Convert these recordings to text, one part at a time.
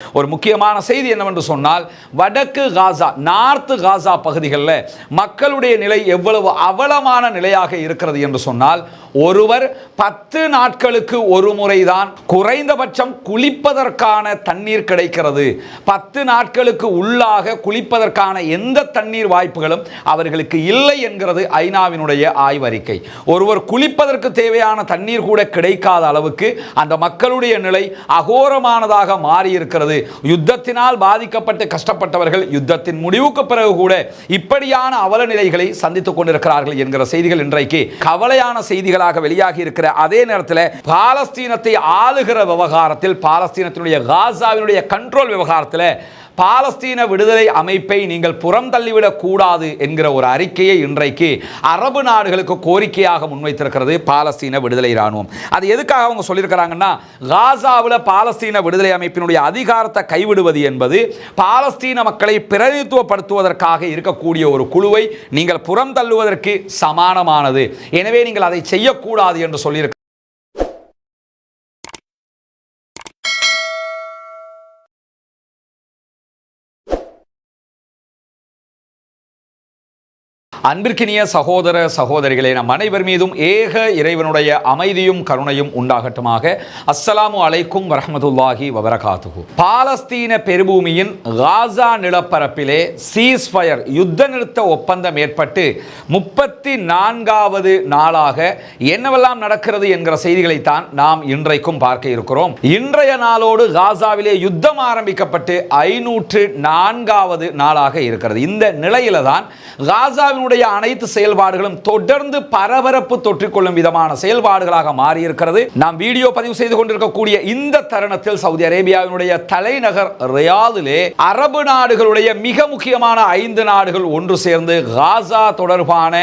ஒரு முக்கியமான செய்தி என்னவென்று சொன்னால் வடக்கு காசா நார்த்து காசா பகுதிகளில் மக்களுடைய நிலை எவ்வளவு அவலமான நிலையாக இருக்கிறது என்று சொன்னால் ஒருவர் பத்து நாட்களுக்கு ஒரு முறைதான் குறைந்தபட்சம் குளிப்பதற்கான தண்ணீர் கிடைக்கிறது. பத்து நாட்களுக்கு உள்ளாக குளிப்பதற்கான எந்த தண்ணீர் வாய்ப்புகளும் அவர்களுக்கு இல்லை என்கிறது ஐநாவினுடைய ஆய்வறிக்கை. ஒருவர் குளிப்பதற்கு தேவையான தண்ணீர் கூட கிடைக்காத அளவுக்கு அந்த மக்களுடைய நிலை அகோரமானதாக மாறியிருக்கிறது யுத்தத்தினால் பாதிக்கப்பட்டு கஷ்டப்பட்டவர்கள் யுத்தத்தின் முடிவுக்கு பிறகு கூட இப்படியான அவல நிலைகளை சந்தித்துக் கொண்டிருக்கிறார்கள் என்கிற செய்திகள் இன்றைக்கு கவலையான செய்திகளாக வெளியாகி இருக்கிற அதே நேரத்தில் பாலஸ்தீனத்தை ஆளுகிற விவகாரத்தில் பாலஸ்தீனத்தினுடைய காசாவினுடைய கண்ட்ரோல் விவகாரத்தில் பாலஸ்தீன விடுதலை அமைப்பை நீங்கள் புறம் தள்ளிவிடக் கூடாது என்கிற ஒரு அறிக்கையை இன்றைக்கு அரபு நாடுகளுக்கு கோரிக்கையாக முன்வைத்திருக்கிறது பாலஸ்தீன விடுதலை இராணுவம். அது எதுக்காக அவங்க சொல்லியிருக்கிறாங்கன்னா காசாவில் பாலஸ்தீன விடுதலை அமைப்பினுடைய அதிகாரத்தை கைவிடுவது என்பது பாலஸ்தீன மக்களை பிரதிநிதித்துவப்படுத்துவதற்காக இருக்கக்கூடிய ஒரு குழுவை நீங்கள் புறம் தள்ளுவதற்கு சமானமானது. எனவே நீங்கள் அதை செய்யக்கூடாது என்று சொல்லியிருக்க அன்பிற்கினிய சகோதர சகோதரிகளே நம் அனைவர் மீதும் ஏக இறைவனுடைய அமைதியும் கருணையும் உண்டாகட்டுமாக. அஸ்ஸலாமு அலைக்கும் வரஹமத்துல்லாஹி வபரகாத்துகு பாலஸ்தீன பெருபூமியின் காசா நிலப்பரப்பிலே சீஸ்ஃபயர் யுத்த நிறுத்த ஒப்பந்தம் ஏற்பட்டு முப்பத்தி நான்காவது நாளாக என்னவெல்லாம் நடக்கிறது என்கிற செய்திகளைத்தான் நாம் இன்றைக்கும் பார்க்க இருக்கிறோம். இன்றைய நாளோடு காசாவிலே யுத்தம் ஆரம்பிக்கப்பட்டு ஐநூற்று நான்காவது நாளாக இருக்கிறது. இந்த நிலையில தான் காசாவினுடைய அனைத்து செயல்பாடுகளும் தொடர்ந்து பரபரப்பு தொற்றிக்கொள்ளும் விதமான செயல்பாடுகளாக மாறியிருக்கிறது. நாம் வீடியோ பதிவு செய்து கொண்டிருக்கக்கூடிய இந்த தருணத்தில் சவுதி அரேபியாவினுடைய தலைநகர் ரியாதிலே அரபு நாடுகளுடைய மிக முக்கியமான ஐந்து நாடுகள் ஒன்று சேர்ந்து காசா தொடர்பான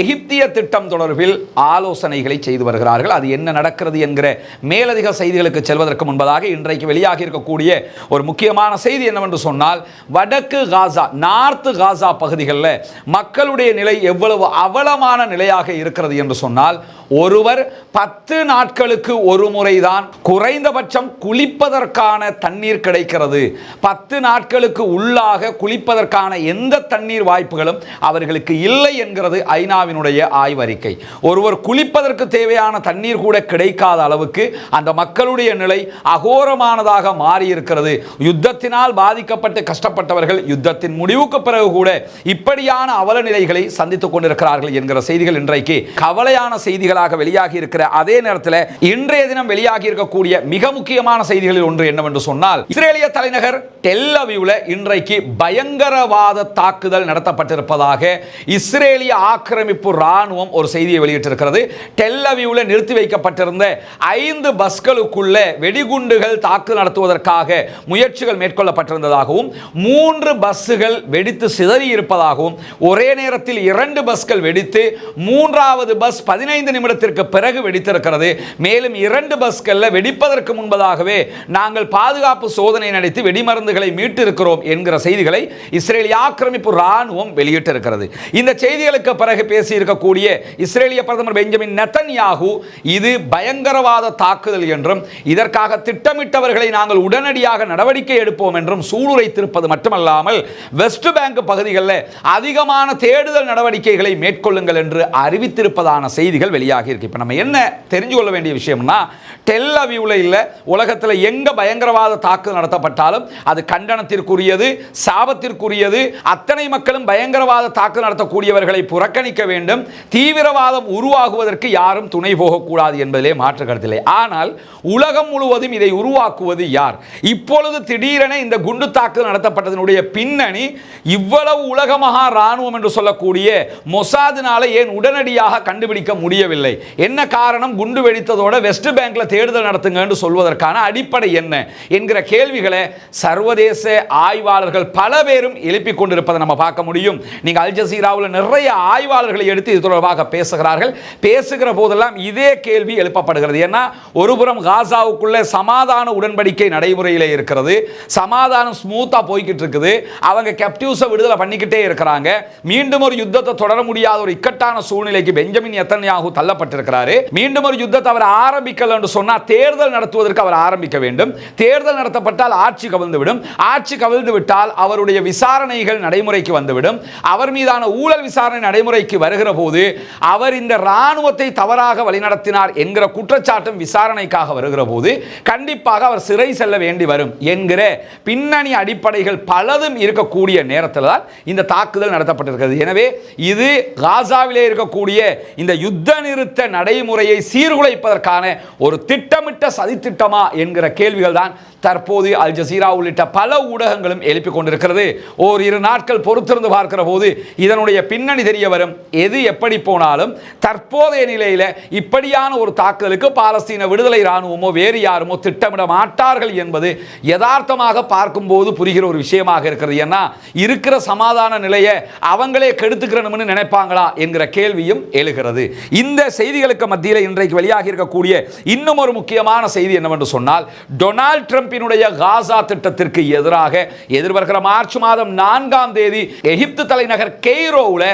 எகிப்திய திட்டம் தொடர்பில் ஆலோசனைகளை செய்து வருகிறார்கள். அது என்ன நடக்கிறது என்கிற மேலதிக செய்திகளுக்கு செல்வதற்கு முன்பதாக இன்றைக்கு வெளியாகி இருக்கக்கூடிய ஒரு முக்கியமான செய்தி என்னவென்று சொன்னால் வடக்கு காசா நார்த்து காசா பகுதிகளில் மக்களுடைய நிலை எவ்வளவு அவலமான நிலையாக இருக்கிறது என்று சொன்னால் ஒருவர் பத்து நாட்களுக்கு ஒரு முறைதான் குறைந்தபட்சம் குளிப்பதற்கான தண்ணீர் கிடைக்கிறது. பத்து நாட்களுக்கு உள்ளாக குளிப்பதற்கான எந்த தண்ணீர் வாய்ப்புகளும் அவர்களுக்கு இல்லை என்கிறது ஐநாவினுடைய ஆய்வறிக்கை. ஒருவர் குளிப்பதற்கு தேவையான தண்ணீர் கூட கிடைக்காத அளவுக்கு அந்த மக்களுடைய நிலை அகோரமானதாக மாறியிருக்கிறது. யுத்தத்தினால் பாதிக்கப்பட்டு கஷ்டப்பட்டவர்கள் யுத்தத்தின் முடிவுக்கு பிறகு கூட இப்படியான அவல நிலைகளை சந்தித்துக் கொண்டிருக்கிறார்கள் என்கிற செய்திகள் இன்றைக்கு கவலையான செய்திகளாக வெளியாகி இருக்கிற அதே நேரத்தில் இன்றைய தினம் வெளியாகி இருக்கக்கூடிய மிக முக்கியமான செய்திகளில் ஒன்று என்னவென்று சொன்னால் இஸ்ரேலிய தலைநகர் டெல்லவியூல இன்றைக்கு பயங்கரவாத தாக்குதல் நடத்தப்பட்டிருப்பதாக இஸ்ரேலிய ஆக்கிரமிப்பு ராணுவம் ஒரு செய்தியை வெளியிட்டிருக்கிறது. டெல்லவியூல நிறுத்தி வைக்கப்பட்டிருந்த ஐந்து பஸ்களுக்குள்ள வெடிகுண்டுகள் தாக்குதல் நடத்துவதற்காக முயற்சிகள் மேற்கொள்ளப்பட்டிருந்ததாகவும் மூன்று பஸ்ஸுகள் வெடித்து சிதறி இருப்பதாகவும் ஒரே நேரத்தில் இரண்டு பஸ்கள் வெடித்து மூன்றாவது பஸ் பதினைந்து நிமிடத்திற்கு பிறகு வெடித்திருக்கிறது. மேலும் இரண்டு பஸ்களில் வெடிப்பதற்கு முன்பதாகவே நாங்கள் பாதுகாப்பு சோதனை நடத்தி வெடிமருந்துகளை மீட்டிருக்கிறோம் என்கிற செய்திகளை இஸ்ரேலிய ஆக்கிரமிப்பு ராணுவம் வெளியிட்டிருக்கிறது. இந்த செய்திகளுக்கு பிறகு பேசியிருக்கக்கூடிய இஸ்ரேலிய பிரதமர் பெஞ்சமின் நெத்தன்யாகு இது பயங்கரவாத தாக்குதல் என்றும் இதற்காக திட்டமிட்டவர்களை நாங்கள் உடனடியாக நடவடிக்கை எடுப்போம் என்றும் சூளுரைத்திருப்பது மட்டுமல்லாமல் வெஸ்ட் பேங்க் பகுதிகளில் அதிகமான தேடுதல் நடவடிக்கைகளை மேற்கொள்ளுங்கள் என்று அறிவித்திருப்பதான செய்திகள் வெளியாகி இருக்கு. இப்போ நம்ம என்ன தெரிஞ்சு கொள்ள வேண்டிய விஷயம்னா டெல் இல்லை உலகத்தில் எங்க பயங்கரவாத தாக்குதல் நடத்தப்பட்டாலும் அது கண்டனத்திற்குரியது சாபத்திற்குரியது அத்தனை மக்களும் பயங்கரவாத தாக்குதல் நடத்தக்கூடியவர்களை புறக்கணிக்க வேண்டும். தீவிரவாதம் உருவாகுவதற்கு யாரும் துணை போகக்கூடாது என்பதிலே மாற்று கருத்தில்லை ஆனால் உலகம் முழுவதும் இதை உருவாக்குவது யார்? இப்பொழுது திடீரென இந்த குண்டு தாக்குதல் நடத்தப்பட்டதனுடைய பின்னணி இவ்வளவு உலக மகா ராணுவம் என்று சொல்லக்கூடிய மொசாதினால ஏன் உடனடியாக கண்டுபிடிக்க முடியவில்லை? என்ன காரணம்? குண்டு வெடித்ததோட வெஸ்ட் பேங்க்ல தேடுதல் நடத்துங்கன்னு சொல்வதற்கான அடிப்படை என்ன? என்கிற கேள்விகளை சர்வதேச ஆய்வாளர்கள் பல பேரும் எழுப்பிக் கொண்டிருப்பதை நம்ம பார்க்க முடியும். நீங்க அல் ஜசீராவில் நிறைய ஆய்வாளர்களை எடுத்து இது தொடர்பாக பேசுகிறார்கள். பேசுகிற போதெல்லாம் இதே கேள்வி எழுப்பப்படுகிறது. ஏன்னா ஒருபுறம் காசாவுக்குள்ள சமாதான உடன்படிக்கை நடைமுறையில் இருக்கிறது. சமாதானம் ஸ்மூத்தா போய்கிட்டு இருக்குது. அவங்க கெப்டியூஸை விடுதலை பண்ணிக்கிட்டே இருக்கிறாங்க. மீண்டும் ஒரு யுத்தத்தை தொடர முடியாத ஒரு இக்கட்டான சூழ்நிலைக்கு பெஞ்சமின் எத்தனையாகு தள்ளப்பட்டிருக்கிறாரு. மீண்டும் ஒரு யுத்தத்தை அவர் ஆரம்பிக்கல என்று சொன்னால் தேர்தல் நடத்துவதற்கு அவர் ஆரம்பிக்க வேண்டும். தேர்தல் நடத்தப்பட்டால் ஆட்சி கவிழ்ந்துவிடும். ஆட்சி கவிழ்ந்து விட்டால் அவருடைய விசாரணைகள் நடைமுறைக்கு வந்துவிடும். அவர் மீதான ஊழல் விசாரணை நடைமுறைக்கு வருகிற போது அவர் இந்த இராணுவத்தை தவறாக வழிநடத்தினார் என்கிற குற்றச்சாட்டும் விசாரணைக்காக வருகிற போது கண்டிப்பாக அவர் சிறை செல்ல வேண்டி வரும் என்கிற பின்னணி அடிப்படைகள் பலதும் இருக்கக்கூடிய நேரத்தில் தான் இந்த தாக்குதல் நடத்தப்பட்டிருக்கிறது. எனவே இது காசாவிலே இருக்கக்கூடிய இந்த யுத்த நிறுத்த நடைமுறையை சீர்குலைப்பதற்கான ஒரு திட்டமிட்ட சதித்திட்டமா என்கிற கேள்விகள் தான் தற்போது அல் ஜசீரா உள்ளிட்ட பல ஊடகங்களும் எழுப்பிக் கொண்டிருக்கிறது. ஓர் இரு நாட்கள் பொறுத்திருந்து பார்க்கிற போது இதனுடைய பின்னணி தெரிய வரும். எது எப்படி போனாலும் தற்போதைய நிலையில் இப்படியான ஒரு தாக்குதலுக்கு பாலஸ்தீன விடுதலை இராணுவமோ வேறு யாருமோ திட்டமிட மாட்டார்கள் என்பது யதார்த்தமாக பார்க்கும்போது புரிகிற ஒரு விஷயமாக இருக்கிறது. ஏன்னா இருக்கிற சமாதான நிலையை அவங்களே கெடுத்துக்கிறணும்னு நினைப்பாங்களா என்கிற கேள்வியும் எழுகிறது. இந்த செய்திகளுக்கு மத்தியில் இன்றைக்கு வெளியாகி இருக்கக்கூடிய இன்னும் ஒரு முக்கியமான செய்தி என்னவென்று சொன்னால் டொனால்ட் ட்ரம்பினுடைய காசா திட்டத்திற்கு எதிராக எதிர்வருகிற மார்ச் மாதம் நான்காம் தேதி எகிப்து தலைநகர் கெய்ரோவில்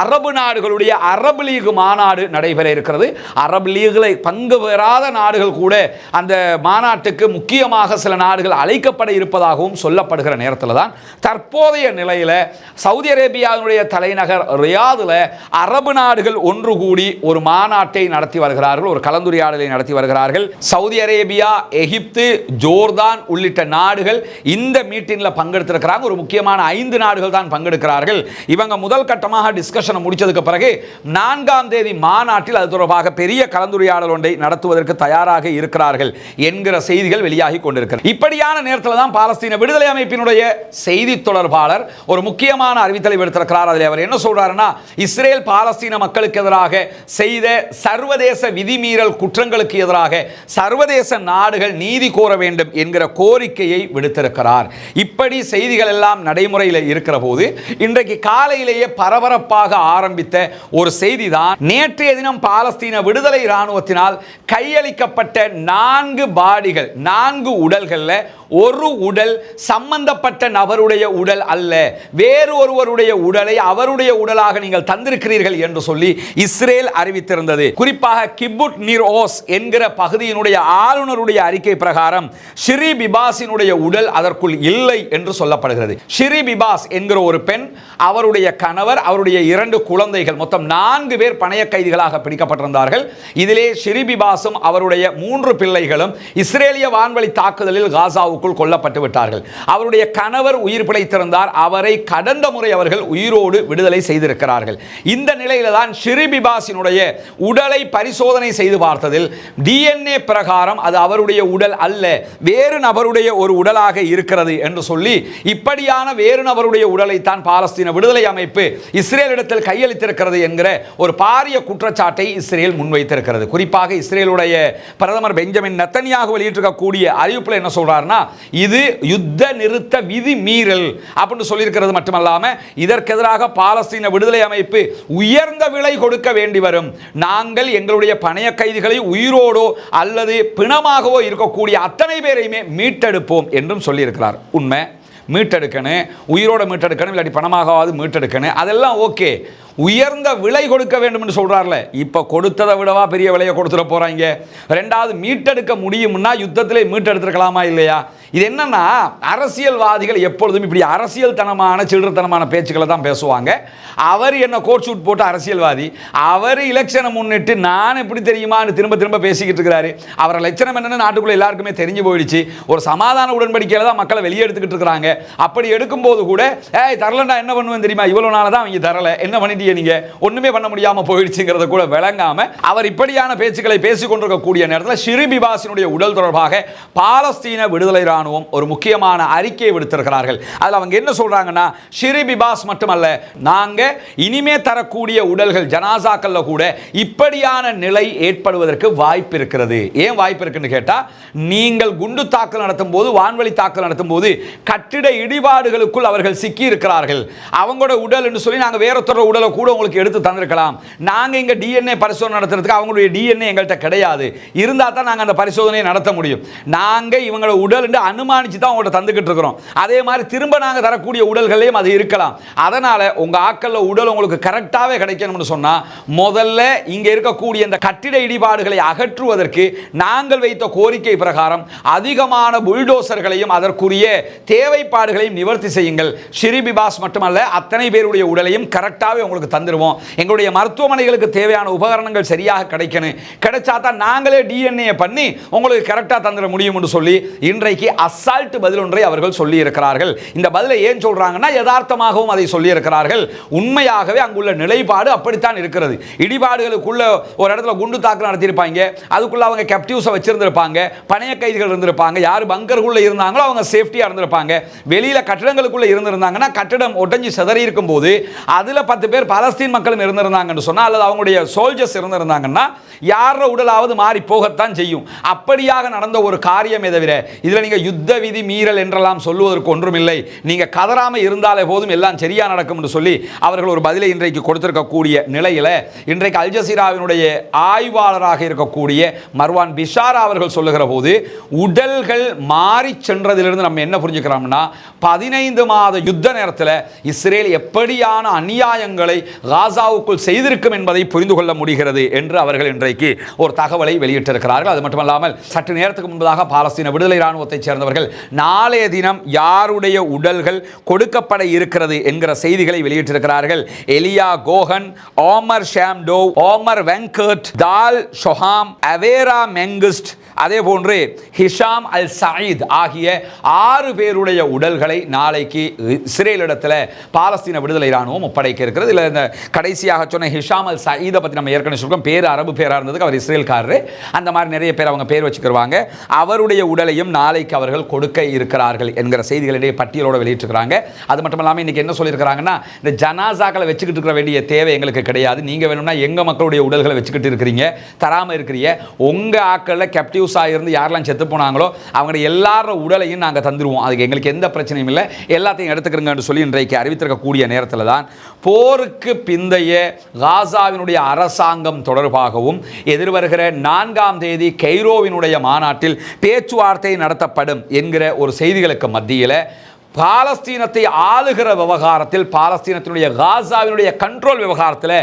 அரபு நாடுகளுடைய அரபு லீக் மாநாடு நடைபெற இருக்கிறது. அரபு லீகில் பங்கு பெறாத நாடுகள் கூட அந்த மாநாட்டுக்கு முக்கியமாக சில நாடுகள் அழைக்கப்பட இருப்பதாகவும் சொல்லப்படுகிற நேரத்தில் தான் தற்போதைய நிலையில் சவுதி அரேபியாவினுடைய தலைநகர் ரியாதில் அரபு நாடுகள் ஒன்று கூடி ஒரு மாநாட்டை நடத்தி வருகிறார்கள் ஒரு கலந்துரையாடலை நடத்தி வருகிறார்கள். சவுதி அரேபியா எகிப்து ஜோர்தான் உள்ளிட்ட நாடுகள் இந்த மீட்டிங்கில் பங்கெடுத்திருக்கிறாங்க. ஒரு முக்கியமான ஐந்து நாடுகள் தான் பங்கெடுக்கிறார்கள். இவங்க முதல் கட்டமாக டிஸ்கஷனை முடித்ததுக்கு பிறகு நான்காம் தேதி மாநாட்டில் அது தொடர்பாக பெரிய கலந்துரையாடல் ஒன்றை நடத்துவதற்கு தயாராக இருக்கிறார்கள் என்கிற செய்திகள் வெளியாகி கொண்டிருக்கிறது. இப்படியான நேரத்தில் தான் பாலஸ்தீன விடுதலை அமைப்பினுடைய செய்தி தொடர்பாளர் ஒரு முக்கியமான அறிவித்தலை விடுத்திருக்கிறார். அதில் அவர் என்ன சொல்றாருன்னா இஸ்ரேல் பாலஸ்தீன மக்களுக்கு எதிராக செய்த சர்வதேச விதிமீறல் குற்றங்களுக்கு எதிராக சர்வதேச நாடுகள் நீதி கோர வேண்டும் என்கிற கோரிக்கையை விடுத்திருக்கிறார். இப்படி செய்திகள் எல்லாம் நடைமுறையில் இருக்கிற போது இன்றைக்கு காலையிலேயே பரபரப்பாக ஆரம்பித்த ஒரு செய்தி தான் நேற்றைய தினம் பாலஸ்தீன விடுதலை இராணுவத்தினால் கையளிக்கப்பட்ட நான்கு பாடிகள் நான்கு உடல்களில் ஒரு உடல் சம்பந்தப்பட்ட நபருடைய உடல் அல்ல வேறு ஒருவருடைய உடலை அவருடைய உடலாக நீங்கள் தந்திருக்கிறீர்கள் என்று சொல்லி இஸ்ரேல் அறிவித்திருந்தது. குறிப்பாக கிபுட் நிர் ஓஸ் என்கிற பகுதியினுடைய ஆளுநருடைய அறிக்கை பிரகாரம் ஷிரி பிபாஸினுடைய உடல் அதற்குள் இல்லை என்று சொல்லப்படுகிறது. ஷிரி பிபாஸ் என்கிற ஒரு பெண் அவருடைய கணவர் அவருடைய இரண்டு குழந்தைகள் மொத்தம் நான்கு பேர் பணைய கைதிகளாக பிடிக்கப்பட்டிருந்தார்கள். இதிலே ஷிரி அவருடைய மூன்று பிள்ளைகளும் இஸ்ரேலிய வான்வழி தாக்குதலில் காசாவுக்குள் கொல்லப்பட்டு விட்டார்கள். அவருடைய கணவர் உயிர் பிழைத்திருந்தார். அவரை கடந்த முறை அவர்கள் உயிரோடு விடுதலை செய்திருக்கிறார்கள். இந்த நிலையில தான் ஷிரி உடலை பரிசோதனை செய்து பார்த்ததில் டிஎன்ஏ பிரகாரம் அது அவருடைய உடல் அல்ல வேறு நபருடைய ஒரு உடலாக இருக்கிறது என்று சொல்லி இப்படியான வேறு நபருடைய உடலை தான் பாலஸ்தீன விடுதலை அமைப்பு இஸ்ரேலிடத்தில் கையளித்திருக்கிறது என்கிற ஒரு பாரிய குற்றச்சாட்டை இஸ்ரேல் முன்வைத்திருக்கிறது. குறிப்பாக இஸ்ரேலுடைய பிரதமர் பெஞ்சமின் நத்தனியாக வெளியிட்டிருக்கக்கூடிய அறிவிப்பில் என்ன சொல்றாருன்னா இது யுத்த நிறுத்த விதி மீறல் அப்படின்னு சொல்லியிருக்கிறது மட்டுமல்லாமல் இதற்கு எதிராக பாலஸ்தீன விடுதலை அமைப்பு உயர்ந்த விலை கொடுக்க வேண்டி வரும். நாங்கள் எங்களுடைய பணைய கைதிகளை உயிரோடோ அல்லது பிணமாகவோ இருக்கக்கூடிய அத்தனை பேரையுமே மீட்டெடுப்போம் என்றும் சொல்லியிருக்கிறார். உண்மை? மீட்டெடுக்கணும் உயிரோட மீட்டெடுக்கணும் இல்லாட்டி பணமாகவாது மீட்டெடுக்கணும் அதெல்லாம் ஓகே உயர்ந்த விலை கொடுக்க வேண்டும் என்று சொல்கிறார்ல இப்போ கொடுத்ததை விடவா பெரிய விலையை கொடுத்துட போகிறாங்க ரெண்டாவது மீட்டெடுக்க முடியும்னா யுத்தத்திலே மீட்டெடுத்துருக்கலாமா இல்லையா? இது என்னன்னா அரசியல்வாதிகள் எப்பொழுதும் இப்படி அரசியல் தனமான சில்லறத்தனமான பேச்சுக்களை தான் பேசுவாங்க. அவர் என்ன கோட் ஷூட் போட்டு அரசியல்வாதி அவர் இலெக்ஷனை முன்னிட்டு நான் எப்படி தெரியுமான்னு திரும்ப திரும்ப பேசிக்கிட்டு இருக்கிறாரு. அவரை லட்சணம் என்னன்னு நாட்டுக்குள்ளே எல்லாருக்குமே தெரிஞ்சு போயிடுச்சு. ஒரு சமாதான உடன்படிக்கையில் தான் மக்களை வெளியே எடுத்துக்கிட்டு இருக்கிறாங்க. அப்படி எடுக்கும்போது கூட ஏய் தரலண்டா என்ன பண்ணுவேன் தெரியுமா? இவ்வளோ நாள் தான் அவங்க தரல. என்ன பண்ணிட்டீங்க நீங்க ஒண்ணுமே பண்ண முடியாம போயிடுச்சுங்கிறத கூட விளங்காம அவர் இப்படியான பேச்சுக்களை பேசிக்கொண்டிருக்கக்கூடிய நேரத்தில் ஷிரிபிபாசினுடைய உடல் தொடர்பாக பாலஸ்தீன விடுதலை ராணுவம் ஒரு முக்கியமான அறிக்கையை விடுத்திருக்கிறார்கள். அதில் அவங்க என்ன சொல்றாங்கன்னா ஷிரிபிபாஸ் மட்டுமல்ல நாங்க இனிமே தரக்கூடிய உடல்கள் ஜனாசாக்கள்ல கூட இப்படியான நிலை ஏற்படுவதற்கு வாய்ப்பு இருக்கிறது. ஏன் வாய்ப்பு இருக்குன்னு கேட்டா நீங்கள் குண்டு தாக்கல் நடத்தும் போது வான்வழி தாக்கல் நடத்தும் போது கட்டிட இடிபாடுகளுக்குள் அவர்கள் சிக்கி இருக்கிறார்கள் அவங்களோட உடல் என்று சொல்லி நாங்கள் வேறொருத்தர உடலை கூட உங்களுக்கு எடுத்து தந்திருக்கலாம். நாங்கள் இங்கே டிஎன்ஏ பரிசோதனை நடத்துறதுக்கு அவங்களுடைய டிஎன்ஏ எங்கள்கிட்ட கிடையாது. இருந்தால் தான் நாங்கள் அந்த பரிசோதனையை நடத்த முடியும். நாங்கள் இவங்களோட உடல் அனுமானிச்சு தான் உங்கள்கிட்ட தந்துக்கிட்டு இருக்கிறோம். அதே மாதிரி திரும்ப நாங்கள் தரக்கூடிய உடல்களையும் அது இருக்கலாம். அதனால் உங்கள் ஆக்களில் உடல் உங்களுக்கு கரெக்டாகவே கிடைக்கணும்னு சொன்னால் முதல்ல இங்கே இருக்கக்கூடிய இந்த கட்டிட இடிபாடுகளை அகற்றுவதற்கு நாங்கள் வைத்த கோரிக்கை பிரகாரம் அதிகமான புல்டோசர்களையும் அதற்குரிய தேவைப்பாடுகளையும் நிவர்த்தி செய்யுங்கள். ஸ்ரீபிபாஸ் மட்டுமல்ல அத்தனை பேருடைய உடலையும் கரெக்டாகவே உங்களுக்கு தந்துடுவோம் எங்களுடைய மருத்துவமனைகளுக்கு தேவையான உபகரணங்கள் சரியாக கிடைக்கணும். கிடைச்சா தான் நாங்களே டிஎன்ஏ பண்ணி உங்களுக்கு கரெக்டாக தந்துட முடியும்னு சொல்லி இன்றைக்கு அசால்ட் பதில் ஒன்றை அவர்கள் சொல்லியிருக்கிறார்கள். இந்த பதிலை ஏன் சொல்கிறாங்கன்னா யதார்த்தமாகவும் அதை சொல்லியிருக்கிறார்கள். உண்மையாகவே அங்குள்ள நிலைப்பாடு அப்படித்தான் இருக்கிறது. இடிபாடுகளுக்குள்ள ஒரு இடத்துல குண்டு தாக்கு நடத்தியிருப்பாங்க. அதுக்குள்ள அவங்க கேப்டிவ்ஸை வச்சிருந்திருப்பாங்க. பணைய கைதிகள் இருந்திருப்பாங்க. யார் பங்கருக்குள்ள இருந்தாங்களோ அவங்க சேஃப்டியாக இருந்திருப்பாங்க. வெளியில் கட்டிடங்களுக்குள்ளே இருந்திருந்தாங்கன்னா கட்டிடம் ஒட்டஞ்சி செதறி இருக்கும்போது அதில் பத்து பேர் பலஸ்தீன் மக்களும் இருந்திருந்தாங்கன்னு சொன்னால் அல்லது அவங்களுடைய சோல்ஜர்ஸ் இருந்திருந்தாங்கன்னா யார உடலாவது மாறி போகத்தான் செய்யும். அப்படியாக நடந்த ஒரு காரியமே தவிர இதில் நீங்கள் யுத்த விதி மீறல் என்றெல்லாம் சொல்லுவதற்கு ஒன்றுமில்லை. நீங்கள் கதறாமல் இருந்தாலே போதும் எல்லாம் சரியாக நடக்கும்னு சொல்லி அவர்கள் ஒரு பதிலை இன்றைக்கு கொடுத்திருக்கக்கூடிய நிலையில இன்றைக்கு அல்ஜசீராவினுடைய ஆய்வாளராக இருக்கக்கூடிய மர்வான் பிஷாரா அவர்கள் சொல்லுகிற போது உடல்கள் மாறி சென்றதிலிருந்து நம்ம என்ன புரிஞ்சுக்கிறோம்னா பதினைந்து மாத யுத்த நேரத்தில் இஸ்ரேல் எப்படியான அநியாயங்களை காசாவுக்குள் செய்திருக்கும் என்பதை புரிந்து கொள்ள முடிகிறது என்று அவர்கள் இன்றைக்கு ஒரு தகவலை வெளியிட்டிருக்கிறார்கள். அது மட்டுமல்லாமல் சற்று நேரத்துக்கு முன்பதாக பாலஸ்தீன விடுதலை இராணுவத்தைச் சேர்ந்தவர்கள் நாளைய தினம் யாருடைய உடல்கள் கொடுக்கப்பட இருக்கிறது என்கிற செய்திகளை வெளியிட்டிருக்கிறார்கள். Eliya Cohen Omer Shem Tov Omer Wenkert Tal Shoham Avera Mengistu அதே போன்று ஹிஷாம் அல் சயீத் ஆகிய ஆறு பேருடைய உடல்களை நாளைக்கு இஸ்ரேலிடத்தில் பாலஸ்தீன விடுதலை இராணுவம் ஒப்படைக்க இருக்கிறது. இல்லை இந்த கடைசியாக சொன்ன ஹிஷாம் அல் சயீதை பற்றி நம்ம ஏற்கனவே சொல்றோம். பேர் அரபு பேராக இருந்ததுக்கு அவர் இஸ்ரேல்காரரு. அந்த மாதிரி நிறைய பேர் அவங்க பேர் வச்சுக்கிருவாங்க. அவருடைய உடலையும் நாளைக்கு அவர்கள் கொடுக்க இருக்கிறார்கள் என்கிற செய்திகளிடையே பட்டியலோடு வெளியிட்டிருக்கிறாங்க. அது மட்டும் இல்லாமல் இன்றைக்கி என்ன சொல்லியிருக்கிறாங்கன்னா இந்த ஜனாசாக்களை வச்சுக்கிட்டு இருக்கிற வேண்டிய தேவை எங்களுக்கு கிடையாது. நீங்கள் வேணும்னா எங்கள் மக்களுடைய உடல்களை வச்சுக்கிட்டு இருக்கிறீங்க. தராமல் இருக்கிறீங்க. உங்கள் ஆக்களில் கேப்டிவ்ஸாக இருந்து யாரெல்லாம் செத்து போனாங்களோ அவங்க எல்லார உடலையும் நாங்கள் தந்துடுவோம் அதுக்கு எங்களுக்கு எந்த பிரச்சனையும் இல்லை. எல்லாத்தையும் எடுத்துக்கிறங்கன்னு சொல்லி இன்றைக்கு அறிவித்திருக்கக்கூடிய நேரத்தில் தான் போருக்கு பிந்தைய காசாவினுடைய அரசாங்கம் தொடர்பாகவும் எதிர்வருகிற நான்காம் தேதி கைரோவினுடைய மாநாட்டில் பேச்சுவார்த்தை நடத்தப்படும் என்கிற ஒரு செய்திகளுக்கு மத்தியில் பாலஸ்தீனத்தை ஆளுகிற விவகாரத்தில் பாலஸ்தீனத்தினுடைய காசாவினுடைய கண்ட்ரோல் விவகாரத்தில்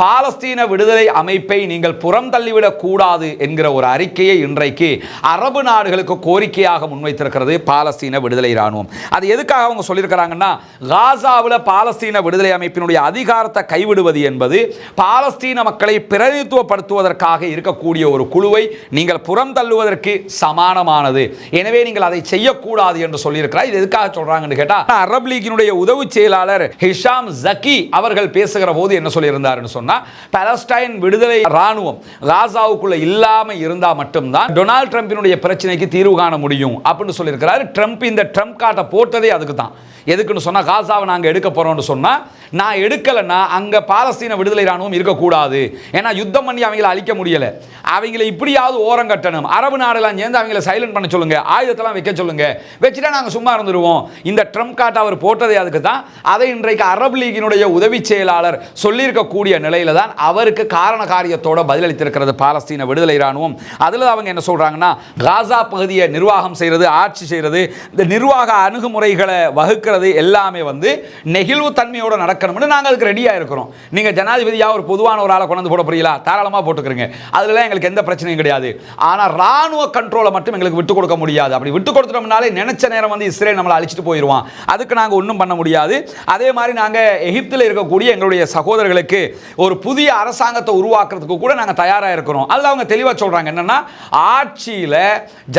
பாலஸ்தீன விடுதலை அமைப்பை நீங்கள் புறம் தள்ளிவிடக் கூடாது என்கிற ஒரு அறிக்கையை இன்றைக்கு அரபு நாடுகளுக்கு கோரிக்கையாக முன்வைத்திருக்கிறது பாலஸ்தீன விடுதலை இராணுவம். அது எதுக்காக அவங்க சொல்லியிருக்கிறாங்கன்னா காசாவில் பாலஸ்தீன விடுதலை அமைப்பினுடைய அதிகாரத்தை கைவிடுவது என்பது பாலஸ்தீன மக்களை பிரதிநிதித்துவப்படுத்துவதற்காக இருக்கக்கூடிய ஒரு குழுவை நீங்கள் புறம் தள்ளுவதற்கு சமானமானது. எனவே நீங்கள் அதை செய்யக்கூடாது என்று சொல்லியிருக்கிறார். இது எதுக்காக சொல்றாங்கன்னு கேட்டால் அரப் லீகினுடைய உதவி செயலாளர் ஹிஷாம் ஜக்கி அவர்கள் பேசுகிற போது என்ன சொல்லியிருந்தாருன்னு சொன்னா பலஸ்டைன் விடுதலை ராணுவம் காசாவுக்குள்ள இல்லாமல் இருந்தா மட்டும்தான் டொனால்ட் ட்ரம்பினுடைய பிரச்சனைக்கு தீர்வு காண முடியும். அப்படின்னு சொல்லியிருக்கிறாரு. ட்ரம்ப் இந்த ட்ரம்ப் காட்டை போட்டதே அதுக்கு தான் எதுக்குன்னு சொன்னா காசாவை நாங்கள் எடுக்க போறோம்னு சொன்னா நான் எடுக்கலைன்னா அங்கே பாலஸ்தீன விடுதலை ராணுவம் இருக்கக்கூடாது. ஏன்னா யுத்தம் பண்ணி அவங்கள அழிக்க முடியலை. அவங்கள இப்படியாவது ஓரம் கட்டணும். அரபு நாடெல்லாம் சேர்ந்து அவங்கள சைலண்ட் பண்ண சொல்லுங்கள் ஆயுதத்தெல்லாம் வைக்க சொல்லுங்க. வச்சுட்டா நாங்கள் சும்மா இருந்துருவோம். இந்த ட்ரம்ப் கார்ட் அவர் போட்டதே அதுக்கு தான். அதை இன்றைக்கு அரபு லீகினுடைய உதவி செயலாளர் சொல்லியிருக்கக்கூடிய நிலையில தான் அவருக்கு காரண காரியத்தோட பதிலளித்திருக்கிறது பாலஸ்தீன விடுதலை ராணுவம் அதில் அவங்க என்ன சொல்கிறாங்கன்னா காசா பகுதியை நிர்வாகம் செய்கிறது ஆட்சி செய்கிறது இந்த நிர்வாக அணுகுமுறைகளை வகுக்கிறது எல்லாமே வந்து நெகிழ்வு தன்மையோட நடக்கணும்னு நாங்கள் அதுக்கு ரெடியாக இருக்கிறோம். நீங்கள் ஜனாதிபதியாக ஒரு பொதுவான ஒரு ஆளை கொண்டு போட போறீங்களா? தாராளமாக போட்டுக்கிறீங்க. அதில் எங்களுக்கு எந்த பிரச்சனையும் கிடையாது. ஆனால் ராணுவ கண்ட்ரோலை மட்டும் எங்களுக்கு விட்டு கொடுக்க முடியாது. அப்படி விட்டு கொடுத்துட்டோம்னாலே நினைச்ச நேரம் வந்து இஸ்ரேல் நம்மளை அழிச்சிட்டு போயிடுவான் அதுக்கு நாங்கள் ஒன்றும் பண்ண முடியாது. அதே மாதிரி நாங்கள் எகிப்தில் இருக்கக்கூடிய எங்களுடைய சகோதரர்களுக்கு ஒரு புதிய அரசாங்கத்தை உருவாக்குறதுக்கு கூட நாங்கள் தயாராக இருக்கிறோம். அதில் அவங்க தெளிவாக சொல்கிறாங்க என்னென்னா ஆட்சியில்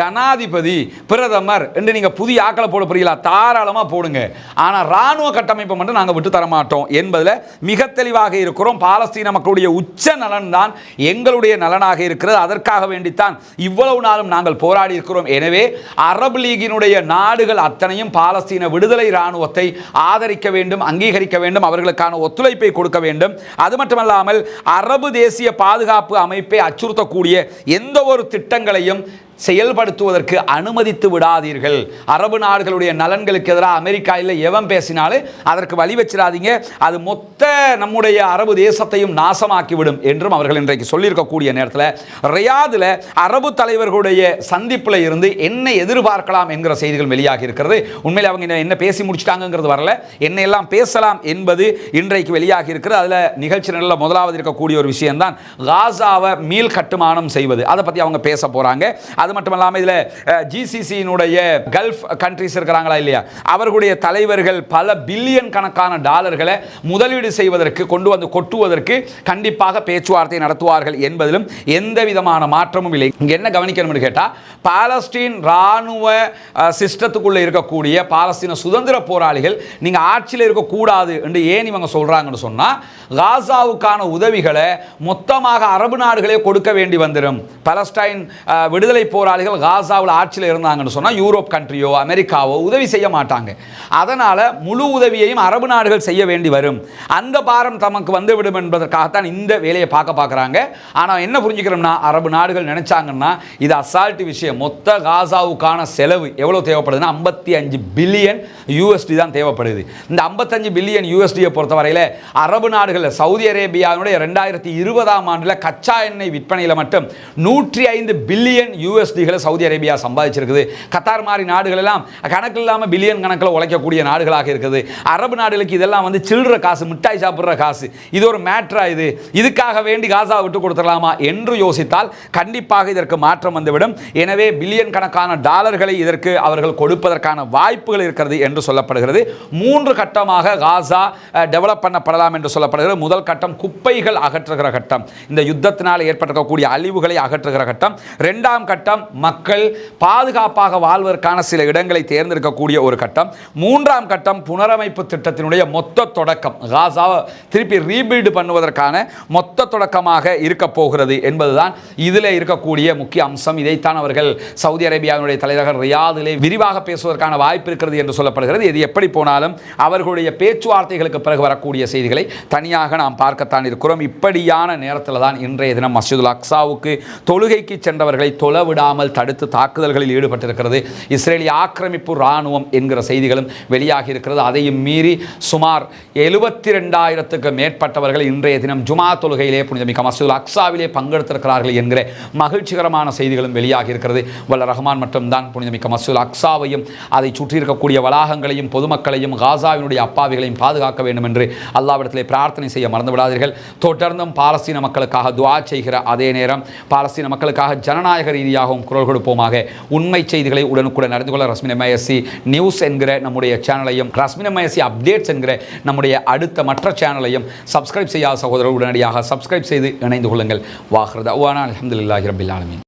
ஜனாதிபதி பிரதமர் என்று நீங்கள் புதிய ஆக்களை போட போறீங்களா? தாராளமாக போடுங்க. ஆனால் ராணுவ கட்டமைப்பை மட்டும் நாங்கள் விட்டு தர மாட்டோம். என்பதில் மிக தெளிவாக இருக்கிறோம். பாலஸ்தீன மக்களுடைய உச்ச நலன் தான் எங்களுடைய நலனாக இருக்கிறது. அதற்காக வேண்டித்தான் இவ்வளவு நாளும் நாங்கள் போராடி இருக்கிறோம். எனவே அரபு லீகினுடைய நாடுகள் அத்தனையும் பாலஸ்தீன விடுதலை இராணுவத்தை ஆதரிக்க வேண்டும் அங்கீகரிக்க வேண்டும் அவர்களுக்கான ஒத்துழைப்பை கொடுக்க வேண்டும். அது மட்டுமல்லாமல் அரபு தேசிய பாதுகாப்பு அமைப்பை அச்சுறுத்தக்கூடிய எந்த ஒரு திட்டங்களையும் செயல்படுத்துவதற்கு அனுமதித்து விடாதீர்கள். அரபு நாடுகளுடைய நலன்களுக்கு எதிராக அமெரிக்கா இல்லை எவன் பேசினாலும் அதற்கு வழி வச்சிடாதீங்க. அது மொத்த நம்முடைய அரபு தேசத்தையும் நாசமாக்கிவிடும் என்றும் அவர்கள் இன்றைக்கு சொல்லியிருக்கக்கூடிய நேரத்தில் ரியாதில் அரபு தலைவர்களுடைய சந்திப்பில் இருந்து என்ன எதிர்பார்க்கலாம் என்கிற செய்திகள் வெளியாகி இருக்கிறது. உண்மையில் அவங்க என்ன- என்ன பேசி முடிச்சிட்டாங்கிறது வரல. என்ன எல்லாம் பேசலாம் என்பது இன்றைக்கு வெளியாகி இருக்கிறது. அதில் நிகழ்ச்சி நல்ல முதலாவது இருக்கக்கூடிய ஒரு விஷயம்தான் காசாவை மீள் கட்டுமானம் செய்வது. அதை பற்றி அவங்க பேச போகிறாங்க அது மட்டும் இல்லாமல் இதில் ஜிசிசியினுடைய கல்ஃப் கண்ட்ரிஸ் இருக்கிறாங்களா இல்லையா? அவர்களுடைய தலைவர்கள் பல பில்லியன் கணக்கான டாலர்களை முதலீடு செய்வதற்கு கொண்டு வந்து கொட்டுவதற்கு கண்டிப்பாக பேச்சுவார்த்தை நடத்துவார்கள் என்பதிலும் எந்த விதமான மாற்றமும் இல்லை. இங்கே என்ன கவனிக்கணும்னு கேட்டால் பாலஸ்தீன் இராணுவ சிஸ்டத்துக்குள்ளே இருக்கக்கூடிய பாலஸ்தீன சுதந்திர போராளிகள் நீங்கள் ஆட்சியில் இருக்கக்கூடாது என்று ஏன் இவங்க சொல்கிறாங்கன்னு சொன்னால் காசாவுக்கான உதவிகளை மொத்தமாக அரபு நாடுகளே கொடுக்க வேண்டி வந்துடும் பலஸ்டைன் விடுதலை விடுதலை போராளிகள் காசாவில் ஆட்சியில் இருந்தாங்கன்னு சொன்னால் யூரோப் கண்ட்ரியோ அமெரிக்காவோ உதவி செய்ய மாட்டாங்க. அதனால் முழு உதவியையும் அரபு நாடுகள் செய்ய வேண்டி வரும். அந்த பாரம் தமக்கு வந்துவிடும் என்பதற்காகத்தான் இந்த வேலையை பார்க்க பார்க்குறாங்க. ஆனால் என்ன புரிஞ்சுக்கிறோம்னா அரபு நாடுகள் நினச்சாங்கன்னா இது அசால்ட்டு விஷயம். மொத்த காசாவுக்கான செலவு எவ்வளோ தேவைப்படுதுன்னா ஐம்பத்தி அஞ்சு பில்லியன் யூஎஸ்டி தான் தேவைப்படுது. இந்த ஐம்பத்தஞ்சு பில்லியன் யூஎஸ்டியை பொறுத்தவரையில் அரபு நாடுகளில் சவுதி அரேபியாவினுடைய ரெண்டாயிரத்தி இருபதாம் ஆண்டில் கச்சா எண்ணெய் விற்பனையில் மட்டும் நூற்றி ஐந்து பில்லியன் யூஎஸ் யூஎஸ்டிகளை சவுதி அரேபியா சம்பாதிச்சிருக்குது. கத்தார் மாதிரி நாடுகள் எல்லாம் கணக்கு இல்லாமல் பில்லியன் கணக்கில் உழைக்கக்கூடிய நாடுகளாக இருக்குது. அரபு நாடுகளுக்கு இதெல்லாம் வந்து சில்லற காசு மிட்டாய் சாப்பிட்ற காசு. இது ஒரு மேட்ரா இது. இதுக்காக வேண்டி காசா விட்டு கொடுத்துடலாமா என்று யோசித்தால் கண்டிப்பாக இதற்கு மாற்றம் வந்துவிடும். எனவே பில்லியன் கணக்கான டாலர்களை இதற்கு அவர்கள் கொடுப்பதற்கான வாய்ப்புகள் இருக்கிறது என்று சொல்லப்படுகிறது. மூன்று கட்டமாக காசா டெவலப் பண்ணப்படலாம் என்று சொல்லப்படுகிறது. முதல் கட்டம் குப்பைகள் அகற்றுகிற கட்டம். இந்த யுத்தத்தினால் ஏற்பட்டிருக்கக்கூடிய அழிவுகளை அகற்றுகிற கட்டம். ரெண்டாம் கட்டம் மக்கள் பாதுகாப்பாக வாழ்வதற்கான சில இடங்களை தேர்ந்தெடுக்கக்கூடிய ஒரு கட்டம். மூன்றாம் கட்டம் புனரமைப்பு திட்டத்தினுடைய மொத்த தொடக்கம். காசாவை திருப்பி ரீபில்டு பண்ணுவதற்கான மொத்த தொடக்கமாக இருக்க போகிறது என்பதுதான் இதில் இருக்கக்கூடிய முக்கிய அம்சம். இதைத்தான் அவர்கள் சவுதி அரேபியாவினுடைய தலைநகர் ரியாதிலே விரிவாக பேசுவதற்கான வாய்ப்பு இருக்கிறது என்று சொல்லப்படுகிறது. இது எப்படி போனாலும் அவர்களுடைய பேச்சுவார்த்தைகளுக்கு பிறகு வரக்கூடிய செய்திகளை தனியாக நாம் பார்க்கத்தான் இருக்கிறோம். இப்படியான நேரத்தில் தான் இன்றைய தினம் மசூதுல் அக்சாவுக்கு தொழுகைக்கு சென்றவர்களை தொழ விடாமல் தடுத்து தாக்குதல்களில் ஈடுபட்டிருக்கிறது. இஸ்ரேலிய ஆக்கிரமிப்பு இராணுவம் என்கிற செய்திகளும் வெளியாகி இருக்கிறது. அதையும் மீறி சுமார் எழுபத்தி ரெண்டாயிரத்துக்கு மேற்பட்டவர்கள் இன்றைய தினம் ஜுமா தொழுகையிலே புனிதமிக்க மசூல் அக்ஸாவிலே பங்கெடுத்திருக்கிறார்கள் என்கிற மகிழ்ச்சிகரமான செய்திகளும் வெளியாகி இருக்கிறது. வல்ல ரஹ்மான் மட்டும்தான் புனிதமிக்க மசூல் அக்ஸாவையும் அதை சுற்றி இருக்கக்கூடிய வளாகங்களையும் பொதுமக்களையும் காசாவினுடைய அப்பாவிகளையும் பாதுகாக்க வேண்டும் என்று அல்லாவிடத்திலே பிரார்த்தனை செய்ய மறந்து விடாதீர்கள் தொடர்ந்தும் பாலஸ்தீன மக்களுக்காக துவா செய்கிற அதே நேரம் பாலஸ்தீன மக்களுக்காக ஜனநாயக ரீதியாக ரீதியாகவும் குரல் கொடுப்போமாக. உண்மை செய்திகளை உடனுக்குடன் நடந்து கொள்ள ரஸ்மின மயசி நியூஸ் என்கிற நம்முடைய சேனலையும் ரஸ்மின மயசி அப்டேட்ஸ் என்கிற நம்முடைய அடுத்த மற்ற சேனலையும் சப்ஸ்கிரைப் செய்யாத சகோதரர்கள் உடனடியாக சப்ஸ்கிரைப் செய்து இணைந்து கொள்ளுங்கள். வாஹ்ரதா. அலமதுல்லாஹி ரபில் ஆலமின்.